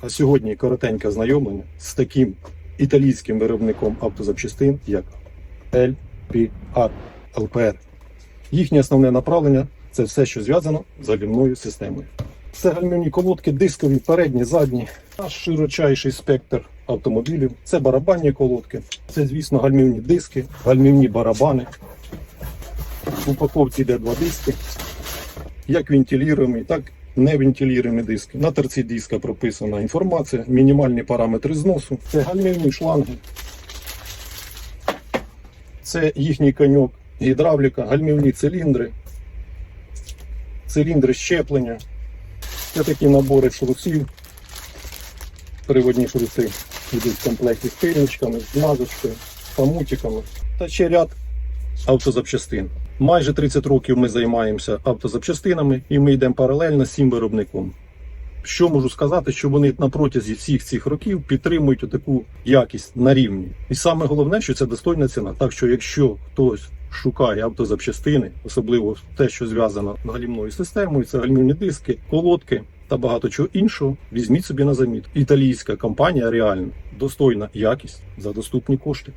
А сьогодні коротеньке знайомлення з таким італійським виробником автозапчастин, як LPR, LPR. Їхнє основне направлення це все, що зв'язано з гальмівною системою. Це гальмівні колодки, дискові, передні, задні. Наш широчайший спектр автомобілів. Це барабанні колодки, це, звісно, гальмівні диски, гальмівні барабани. В упаковці йде два диски, як вентилюємо, так не вентилюємо диски. На торці диска прописана інформація, мінімальні параметри зносу. Це гальмівні шланги. Це їхній коньок, гідравліка, гальмівні циліндри, циліндри щеплення. Це такі набори шрусів. Приводні шруси йдуть в комплекті з пильничками, з мазочкою, памутиками та ще ряд автозапчастин. Майже 30 років ми займаємося автозапчастинами і ми йдемо паралельно з цим виробником. Що можу сказати, що вони на протязі всіх цих років підтримують таку якість на рівні. І саме головне, що це достойна ціна. Так що, якщо хтось шукає автозапчастини, особливо те, що зв'язано з галімною системою, це гальмівні диски, колодки та багато чого іншого, візьміть собі на заміт. Італійська компанія реально достойна якість за доступні кошти.